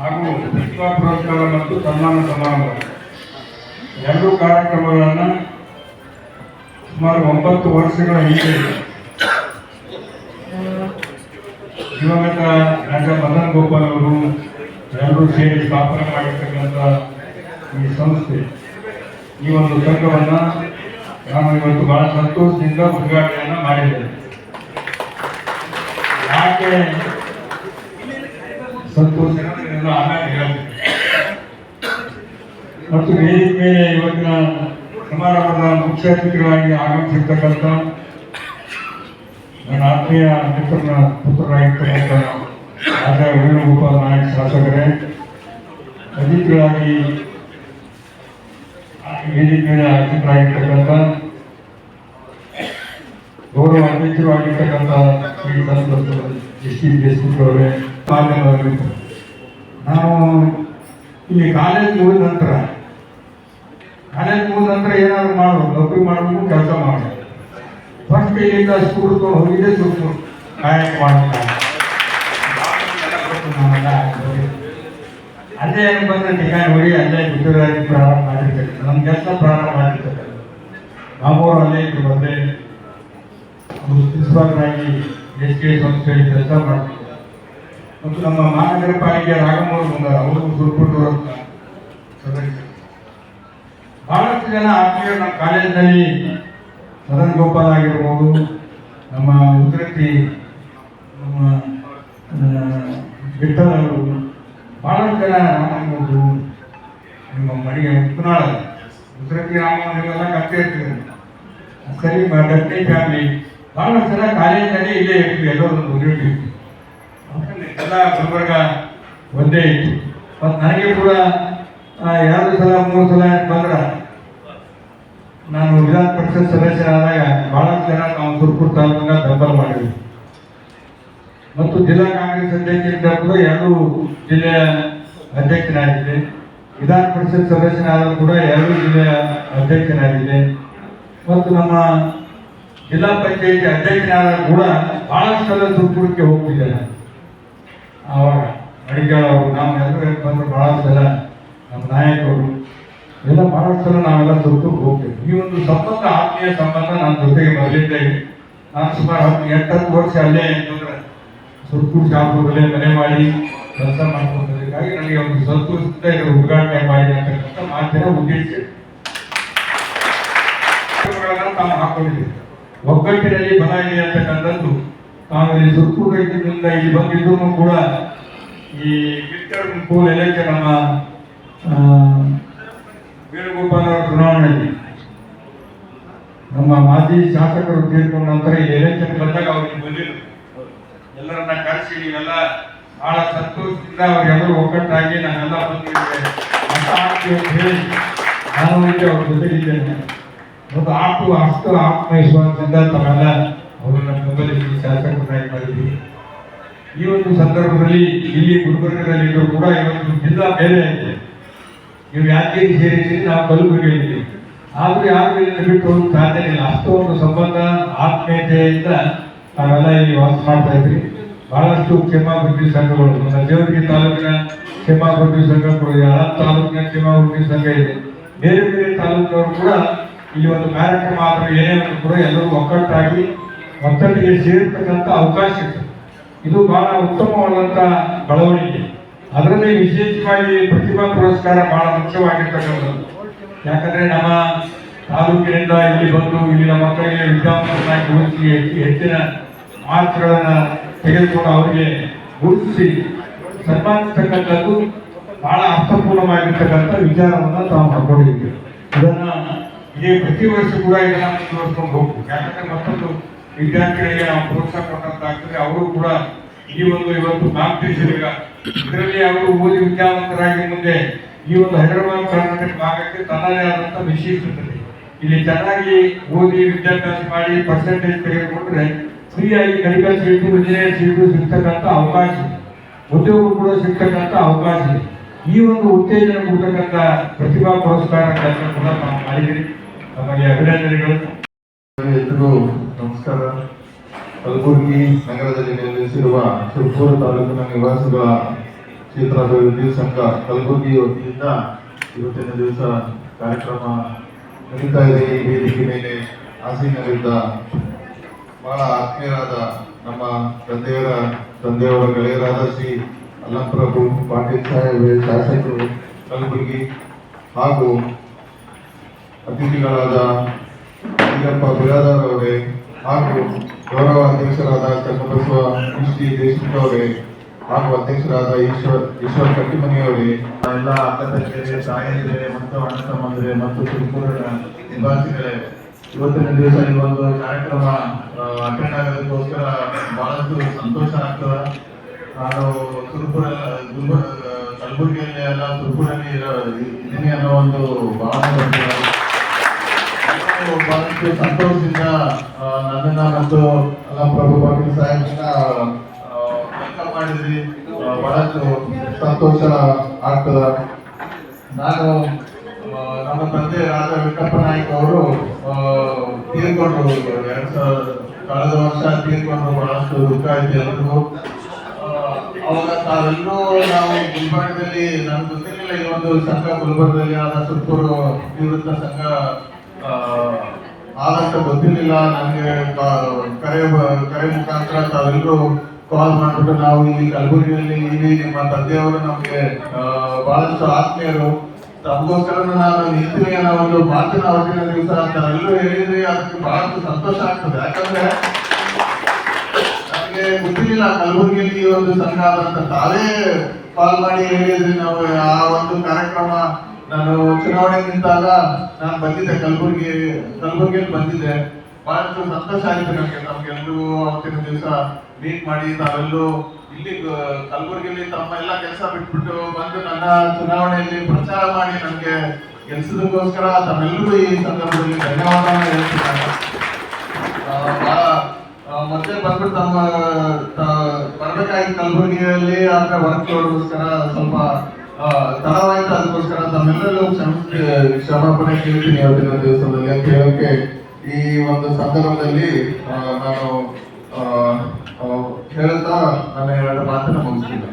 ಹಾಗೂ ವಿಶ್ವ ಪುರಸ್ಕಾರ ಮತ್ತು ಸನ್ಮಾನ ಸಮಾರಂಭ. ಎರಡು ಕಾರ್ಯಕ್ರಮಗಳನ್ನು ಸುಮಾರು ಒಂಬತ್ತು ವರ್ಷಗಳ ಹಿಂದೆ. ದಿವಂಗತ ರಾಜ ಮದನ್ ಗೋಪಾಲ್ ಅವರು ಎಲ್ಲರೂ ಸೇರಿ ಸ್ಥಾಪನೆ ಮಾಡಿರ್ತಕ್ಕಂಥ ಈ ಸಂಸ್ಥೆ. ಈ ಒಂದು ಸಂಘವನ್ನು ನಾನು ಇವತ್ತು ಬಹಳ ಸಂತೋಷದಿಂದ ಉದ್ಘಾಟನೆಯನ್ನು ಮಾಡಿದ್ದೇನೆ. ಯಾಕೆ ಸಂತೋಷ ಮತ್ತು ವೇದಿಕೆ ಮೇಲೆ ಇವತ್ತಿನ ಸಮಾರಂಭದ ಮುಖ್ಯ ಅತಿಥಿಗಳಾಗಿ ಆಗಮಿಸಿರ್ತಕ್ಕಂಥ ನನ್ನ ಆತ್ಮೀಯ ಮಿತ್ರನ ಪುತ್ರರಾಗಿರ್ತಕ್ಕಂಥ ಆಚಾರ್ಯ ವೇಣುಗೋಪಾಲ್ ನಾಯಕ್ ಶಾಸಕರೇ, ಅತಿಥಿಗಳಾಗಿ ವೇದಿಕೆ ಮೇಲೆ ಅತಿಥಿಗಳಾಗಿರ್ತಕ್ಕಂಥ ಗೌರವ ಅಧ್ಯಕ್ಷರು ಆಗಿರ್ತಕ್ಕಂಥ ಈ ಸಂಸ್ಥೆ ಎಸ್ ಟಿ ದೇಶಮುಖ್ ಅವರೇ ನಾನು ಕಾಲೇಜ್ ಮುಗಿದ ನಂತರ, ಕಾಲೇಜ್ ಮುಗಿದ ನಂತರ ಏನಾದ್ರು ಮಾಡೋದು ನೌಕರಿ ಮಾಡಬೇಕು ಕೆಲಸ ಮಾಡಬೇಕು ಫಸ್ಟ್ ಇಲ್ಲಿಂದ ಸ್ಕೂಲ್ ಹೋಗಿದ್ದೆ ಸುತ್ತು ಕಾಯಕ ಮಾಡ್ತಾರೆ ಅಲ್ಲೇ ಏನು ಬಂದ್ರೆ ನಿಗಾ ನೋಡಿ ಅಲ್ಲೇ ಗುಜರಾತಿ ಪ್ರಾರಂಭ ಮಾಡಿರ್ತಕ್ಕಂಥ ನಮ್ಮ ಕೆಲಸ ಪ್ರಾರಂಭ ಮಾಡಿರ್ತಕ್ಕಂಥ ನಮ್ಮೂರು ಅಲ್ಲೇ ಇದ್ದು ಬಂದೆ ಪ್ರಿನ್ಸಿಪಾಲರಾಗಿ ಎಸ್ ಕೆ ಸಂಸ್ಥೆಯಲ್ಲಿ ಕೆಲಸ ಮಾಡ್ತಾರೆ ಮತ್ತು ನಮ್ಮ ಮಹಾನಗರ ಪಾಲಿಕೆ ರಾಗಮೂರು ಬಂದ ಅವರು ಸುರ್ಪುಟ್ಟು ಅಂತ ಸದಸ್ಯರು. ಬಹಳಷ್ಟು ಜನ ಆತ್ಮೀಯರು ನಮ್ಮ ಕಾಲೇಜಿನಲ್ಲಿ ಸದನ್ ಗೋಪಾಲ್ ಆಗಿರ್ಬೋದು, ನಮ್ಮ ಉದ್ರತಿ ನಮ್ಮ ವಿಠಲ್ ಅವರು ಬಹಳಷ್ಟು ಜನ ರಾಮಮೂರು ನಿಮ್ಮ ಮಡಿಗೆ ಉತ್ನಾಳ ಉದ್ರತಿ ರಾಮ ನೀವೆಲ್ಲ ಕತ್ತೆ ಇರ್ತೀರಿ ಸರಿ ಡಬ್ನಿ ಫ್ಯಾಮಿಲಿ ಬಹಳಷ್ಟು ಸಲ ಕಾಲೇಜಿನಲ್ಲಿ ಇಲ್ಲೇ ಇರ್ತೀವಿ ಎಲ್ಲೋ ಒಂದು ಊರಿರ್ತೀವಿ ಎಲ್ಲ ಗುಲ್ಬರ್ಗ ಒಂದೇ ಇತ್ತು. ಮತ್ತು ನನಗೆ ಕೂಡ ಎರಡು ಸಲ, ಮೂರು ಸಲ ಬಂದ್ರೆ ನಾನು ವಿಧಾನ ಪರಿಷತ್ ಸದಸ್ಯರಾದಾಗ ಭಾಳ ಜನ ನಾವು ಸುರ್ಪುರ್ ತಾಲೂಕಿನ ಬೆಂಬಲ ಮಾಡಿದ್ವಿ. ಮತ್ತು ಜಿಲ್ಲಾ ಕಾಂಗ್ರೆಸ್ ಅಧ್ಯಕ್ಷರಿಂದ ಕೂಡ ಎರಡು ಜಿಲ್ಲೆಯ ಅಧ್ಯಕ್ಷನಾಗಿದ್ದೆ ವಿಧಾನ ಪರಿಷತ್ ಸದಸ್ಯನಾದರೂ ಕೂಡ ಎರಡು ಜಿಲ್ಲೆಯ ಅಧ್ಯಕ್ಷನಾಗಿದ್ದೆ ಮತ್ತು ನಮ್ಮ ಜಿಲ್ಲಾ ಪಂಚಾಯತಿ ಅಧ್ಯಕ್ಷನಾದ ಕೂಡ ಬಹಳ ಸಲ ತುಮಕೂರಕ್ಕೆ ಹೋಗ್ತಿದ್ದೆ ಆವಾಗ ಅಡಿಗಾಳ ಅವರು, ನಮ್ಮ ಎಲ್ಲರೂ ಬಂದು ಬಹಳ ಸಲ ನಮ್ಮ ನಾಯಕರು, ಎಲ್ಲ ಬಹಳಷ್ಟು ಸಲ ನಾವೆಲ್ಲ ಸುರ್ಪುರ್ಗೆ ಹೋಗ್ತೇವೆ. ಈ ಒಂದು ಸಂಬಂಧ, ಆತ್ಮೀಯ ಸಂಬಂಧ ನನ್ನ ಜೊತೆಗೆ ಬರಲಿದ್ದೆ ನಾನು ಸುಮಾರು ಹತ್ತು, ಎಂಟತ್ತು ವರ್ಷ ಅಲ್ಲೇ ಅಂತಂದ್ರೆ ಸುರ್ಪುರ್ ಶಾಪುರದಲ್ಲೇ ಮನೆ ಮಾಡಿ, ಕೆಲಸ ಮಾಡ್ಕೊಂಡಿದ್ದಕ್ಕಾಗಿ ನನಗೆ ಒಂದು ಸಂತೋಷದಿಂದ ಇದರ ಉದ್ಘಾಟನೆ ಮಾಡಿ ಅಂತಕ್ಕಂಥ ಮಾತಿನ ಉದ್ದೇಶ ತಮ್ಮ ಹಾಕೊಂಡಿದ್ದೀವಿ ಒಗ್ಗಟ್ಟಿನಲ್ಲಿ ಬಲ ಇದೆ ಅಂತಕ್ಕಂಥದ್ದು. ತಾವು ಇಲ್ಲಿ ಸುರ್ಪುರ್ ರೈತರಿಂದ ಇಲ್ಲಿ ಬಂದಿದ್ದು ಕೂಡ ಈ ಪೂಲ್ ಎಲೆಕ್ಷನ್ ನಮ್ಮ ಆ, ವೇಣುಗೋಪಾಲ್ ಅವರ ಚುನಾವಣೆಯಲ್ಲಿ ನಮ್ಮ ಮಾಜಿ ಶಾಸಕರು ತೀರ್ಕೊಂಡ ನಂತರ ಈ ಎಲೆಕ್ಷನ್ ಬಂದಾಗ ಅವ್ರಿಗೆ ಬಂದಿದ್ರು. ಎಲ್ಲರನ್ನ ಕರೆಸಿ ನೀವೆಲ್ಲ ಬಹಳ ಸಂತೋಷದಿಂದ ಅವರೆಲ್ಲರೂ ಒಗ್ಗಟ್ಟಾಗಿ ನಾನೆಲ್ಲ ಬಂದಿದ್ದೇವೆ ಅಂತ ಹೇಳಿ ನಾನು ಅವ್ರ ಜೊತೆಗಿದ್ದೇನೆ. ಮತ್ತು ಆಟು ಅಷ್ಟು ಆತ್ಮವಿಶ್ವಾಸದಿಂದ ತಾವೆಲ್ಲ ಅವರನ್ನು ಬೆಂಬಲಿಸಿ ಶಾಸಕರನ್ನಾಗಿ ಮಾಡಿದ್ದೀವಿ. ಈ ಒಂದು ಸಂದರ್ಭದಲ್ಲಿ ಇಲ್ಲಿ ಗುಲ್ಬರ್ಗದಲ್ಲಿ ಇದ್ರು ಕೂಡ ಇವತ್ತು ಜಿಲ್ಲಾ ಬೇರೆ ಇದೆ. ನೀವು ಯಾಕೆ ಸೇರಿದ್ದೀರಿ? ನಾವು ಕಲಬುರಗಿಯಲ್ಲಿ ಆದರೂ ಯಾರು ಇಲ್ಲಿ ಬಿಟ್ಟು ಹೋಗಕ್ಕೆ ಸಾಧ್ಯ ಇಲ್ಲ. ಒಂದು ಸಂಬಂಧ, ಆತ್ಮೀಯತೆಯಿಂದ ನಾವೆಲ್ಲ ಇಲ್ಲಿ ವಾಸ ಮಾಡ್ತಾ ಇದ್ವಿ ಬಹಳಷ್ಟು ಕ್ಷೇಮಾಭಿವೃದ್ಧಿ ಸಂಘಗಳು, ನಮ್ಮ ದೇವರಿಗೆ ತಾಲೂಕಿನ ಕ್ಷೇಮಾಭಿವೃದ್ಧಿ ಸಂಘಗಳು ಇದೆ ತಾಲೂಕಿನ ಕ್ಷೇಮಾಭಿವೃದ್ಧಿ ಸಂಘ ಇದೆ. ಬೇರೆ ಬೇರೆ ತಾಲೂಕಿನವರು ಕೂಡ ಇಲ್ಲಿ ಒಂದು ಕಾರ್ಯಕ್ರಮ ಆದರೂ ಏನೇ ಕೂಡ ಎಲ್ಲರೂ ಒಕ್ಕಟ್ಟಾಗಿ ಒಕ್ಕಟ್ಟಿಗೆ ಸೇರಿರ್ತಕ್ಕಂಥ ಅವಕಾಶ ಇತ್ತು. ಇದು ಬಹಳ ಉತ್ತಮವಾದಂಥ ಬೆಳವಣಿಗೆ. ಅದರಲ್ಲಿ ವಿಶೇಷವಾಗಿ ಪ್ರತಿಭಾ ಪುರಸ್ಕಾರ ಬಹಳ ಮುಖ್ಯವಾಗಿರ್ತಕ್ಕಂಥದ್ದು. ಯಾಕಂದರೆ ನಮ್ಮ ತಾಲೂಕಿನಿಂದ ಇಲ್ಲಿ ಬಂದು ಇಲ್ಲಿನ ಮಕ್ಕಳಿಗೆ ವಿದ್ಯಾಭ್ಯಾಸ ಗುರುತಿಸಿ ಹೆಚ್ಚು ಹೆಚ್ಚಿನ ಮಾರ್ಕ್ಸ್ಗಳನ್ನು ತೆಗೆದುಕೊಂಡು ಅವರಿಗೆ ಗುರುತಿಸಿ ಸನ್ಮಾನಿಸ್ತಕ್ಕಂಥದ್ದು ಬಹಳ ಅರ್ಥಪೂರ್ಣವಾಗಿರ್ತಕ್ಕಂಥ ವಿಚಾರವನ್ನು ತಾವು ಮಾಡಿಕೊಂಡಿದ್ದೀವಿ. ಇದೇ ಪ್ರತಿ ವರ್ಷ ಕೂಡ ಇದನ್ನು ಮುಂದುವರ್ಸ್ಕೊಂಡು ಹೋಗ್ಬೇಕು ಯಾಕಂದ್ರೆ ಮತ್ತೊಂದು ವಿದ್ಯಾರ್ಥಿಗಳಿಗೆ ನಾವು ಪ್ರೋತ್ಸಾಹ ಕೊಟ್ಟಂತಾಗ್ತದೆ ಅವರು ಕೂಡ ಈ ಒಂದು ಇವತ್ತು ಕಾಂಪಿಟೇಷನ್ ಇದರಲ್ಲಿ ಅವರು ಓದಿ ವಿದ್ಯಾವಂತರಾಗಿ ಮುಂದೆ ಈ ಒಂದು ಹೈದರಾಬಾದ್ ಕರ್ನಾಟಕ ಭಾಗಕ್ಕೆ ತನ್ನದೇ ಆದಂಥ ವಿಶೇಷತೆ. ಇಲ್ಲಿ ಚೆನ್ನಾಗಿ ಓದಿ ವಿದ್ಯಾಭ್ಯಾಸ ಮಾಡಿ ಪರ್ಸೆಂಟೇಜ್ ತೆಗೆದುಕೊಂಡ್ರೆ ಫ್ರೀಯಾಗಿ ಮೆಡಿಕಲ್ ಸೀಟು ಇಂಜಿನಿಯರ್ ಸೀಟು ಸಿಗ್ತಕ್ಕಂಥ ಅವಕಾಶ. ಉದ್ಯೋಗ ಕೂಡ ಸಿಗ್ತಕ್ಕಂಥ ಅವಕಾಶ ಈ ಒಂದು ಉತ್ತೇಜನ ಕೊಡ್ತಕ್ಕಂಥ ಪ್ರತಿಭಾ ಪುರಸ್ಕಾರ ಕಾರ್ಯಕ್ರಮ ಕೂಡ ನಾವು ಮಾಡಿದ್ದೀರಿ ನಮಗೆ ಅಭಿನಂದನೆಗಳು. ನಮಸ್ಕಾರ. ಕಲಬುರಗಿ ನಗರದಲ್ಲಿ ನೆಲೆಸಿರುವ ತುಮಕೂರು ತಾಲೂಕಿನ ನಿವಾಸಿಗಳ ಕ್ಷೇತ್ರಾಭಿವೃದ್ಧಿ ಸಂಘ ಕಲಬುರಗಿ ವತಿಯಿಂದ ಇವತ್ತಿನ ದಿವಸ ಕಾರ್ಯಕ್ರಮ ನಡೀತಾ ಇದೆ. ಈ ವೇದಿಕೆ ಮೇಲೆ ಆಸೀನರಿದ್ದ ಬಹಳ ಆತ್ಮೀಯರಾದ ನಮ್ಮ ತಂದೆಯವರ ತಂದೆಯವರ ಗೆಳೆಯರಾದ ಶ್ರೀ ಅಲ್ಲಂಪ್ರಭು ಪಾಟೀಲ್ ಸಾಹೇಬ್, ಶಾಸಕರು ಕಲಬುರಗಿ ಹಾಗೂ ಅತಿಥಿಗಳಾದ ಅಯ್ಯಪ್ಪ ಬಿರಾದಾರ್ ಅವರೇ ಹಾಗೂ ಗೌರವ ಅಧ್ಯಕ್ಷರಾದ ಚನ್ನಬಸವ ಕೃಷ್ಣಿ ದೇಶಮುಖ ಅವರೇ ಹಾಗೂ ಅಧ್ಯಕ್ಷರಾದ ಈಶ್ವರ್ ಈಶ್ವರ್ ಕಟ್ಟಿಮನಿ ಅವರೇ. ಎಲ್ಲ ಅಕ್ಕ ತಂಗಿಯರೇ ತಾಯಿಯರೇ ಮತ್ತು ಅಣ್ಣ ತಮ್ಮಂದರೆ, ಮತ್ತು ತುಮಕೂರಿನ ನಿವಾಸಿಗಳೇ, ಇವತ್ತಿನ ದಿವಸ ಈ ಒಂದು ಕಾರ್ಯಕ್ರಮ ಅಟೆಂಡ್ ಆಗೋದಕ್ಕೋಸ್ಕರ ಬಹಳಷ್ಟು ಸಂತೋಷ ಆಗ್ತದೆ. ನಾನು ಗುಲ್ಬರ್ಗ ಕಲಬುರಗಿಯಲ್ಲಿ ಎಲ್ಲ ತುರುಪುರಲ್ಲಿ ಇದ್ದೀನಿ ಅನ್ನೋ ಒಂದು ಭಾವನೆ ನಾನು ಸಂತೋಷದಿಂದ ನನ್ನನ್ನ ಮತ್ತು ಅಲ್ಲ ಪ್ರಭು ಪಾಟೀಲ್ ಸಾಹೇಬ್ರನ್ನ ವೆಲ್ಕಮ್ ಮಾಡಿದ್ರಿ. ಬಹಳಷ್ಟು ಸಂತೋಷ ಆಗ್ತದ. ನಾನು ನಮ್ಮ ತಂದೆ ರಾಜ ವೆಂಕಪ್ಪ ನಾಯ್ಕ ಅವರು ತೀರ್ಕೊಂಡ್ರು ಎರಡ್ ಸಾವಿರ, ಕಳೆದ ವರ್ಷ ತೀರ್ಕೊಂಡ್ರು ಬಹಳಷ್ಟು ದುಃಖ ಆಯ್ತು ಎಲ್ರಿಗೂ. ಅವಾಗ ತಾವೆಲ್ಲರೂ ನಾವು ಗುಲ್ಬರ್ಗದಲ್ಲಿ ನಮ್ಗೆ ಗೊತ್ತಿರಲಿಲ್ಲ, ಈ ಒಂದು ಸಂಘ ಗುಲ್ಬರ್ಗದಲ್ಲಿ ಆದ ಸುತ್ತೂರು ನಿವೃತ್ತ ಸಂಘ ಆ, ಆದಂತ ಗೊತ್ತಿರಲಿಲ್ಲ ನನಗೆ ಕರೆ ಕರೆ ಮುಖಾಂತರ ತಾವೆಲ್ಲರೂ ಕಾಲ್ ಮಾಡಿಬಿಟ್ಟು ನಾವು ಇಲ್ಲಿ ಕಲಬುರಗಿಯಲ್ಲಿ ಇಲ್ಲಿ ನಿಮ್ಮ ತಂದೆಯವರು ನಮಗೆ ಬಹಳಷ್ಟು ಆತ್ಮೀಯರು. ತಮಗೋಸ್ಕರ ನಾನು ನಿಂತೀನಿ ಅನ್ನೋ ಒಂದು ಮಾತಿನ ಅವತ್ತಿನ ದಿವಸ ತಾವೆಲ್ಲರೂ ಹೇಳಿದ್ರೆ ಅದಕ್ಕೆ ಬಹಳಷ್ಟು ಸಂತೋಷ ಆಗ್ತದೆ. ಯಾಕಂದ್ರೆ ನನಗೆ ಗೊತ್ತಿರಲಿಲ್ಲ ಕಲಬುರಗಿಯಲ್ಲಿ ಒಂದು ಸಂಘ ಅಂತ ತಾವೇ ಕಾಲ್ ಮಾಡಿ ಹೇಳಿದ್ರಿ ನಾವು ಆ ಒಂದು ಕಾರ್ಯಕ್ರಮ. ನಾನು ಚುನಾವಣೆ ನಿಂತಾಗ ನಾನು ಬಂದಿದ್ದೆ ಕಲಬುರಗಿ, ಕಲಬುರಗಿಯಲ್ಲಿ ಬಂದಿದ್ದೆ. ಬಹಳಷ್ಟು ಸಂತೋಷ ಆಯ್ತು ನನಗೆ. ನಮ್ಗೆಲ್ಲರೂ ಅವತ್ತಿನ ದಿವಸ ಮೀಟ್ ಮಾಡಿ ತಾವೆಲ್ಲೂ ಇಲ್ಲಿ ಕಲಬುರಗಿಯಲ್ಲಿ ತಮ್ಮ ಎಲ್ಲ ಕೆಲಸ ಬಿಟ್ಬಿಟ್ಟು ಬಂದು ನನ್ನ ಚುನಾವಣೆಯಲ್ಲಿ ಪ್ರಚಾರ ಮಾಡಿ ನನಗೆ ಕೆಲಸದಕ್ಕೋಸ್ಕರ ತಮ್ಮೆಲ್ಲರೂ ಈ ಸಂದರ್ಭದಲ್ಲಿ ಧನ್ಯವಾದ ಹೇಳ್ತಿದ್ದಾರೆ ಮತ್ತೆ ಬಂದ್ಬಿಟ್ಟು ತಮ್ಮ ಬರ್ಬೇಕಾಗಿ ಕಲಬುರಗಿಯಲ್ಲಿ, ಆದ್ರೆ ವರ್ಕ್ ಲೋಡ್ಗೋಸ್ಕರ ಸ್ವಲ್ಪ ತಡವಾಯ್ತು ಅದಕ್ಕೋಸ್ಕರ ತಮ್ಮೆಲ್ಲರೂ ಕ್ಷಮಾಪಣೆ ಕೇಳ್ತೀನಿ ಅವತ್ತಿನ ದಿವಸದಲ್ಲಿ ಅಂತ ಹೇಳೋಕೆ ಈ ಒಂದು ಸಂದರ್ಭದಲ್ಲಿ ನಾನು ಆ, ನಾನು ಎರಡು ಮಾತನ್ನ ಮುಗಿಸ್ತೀನಿ.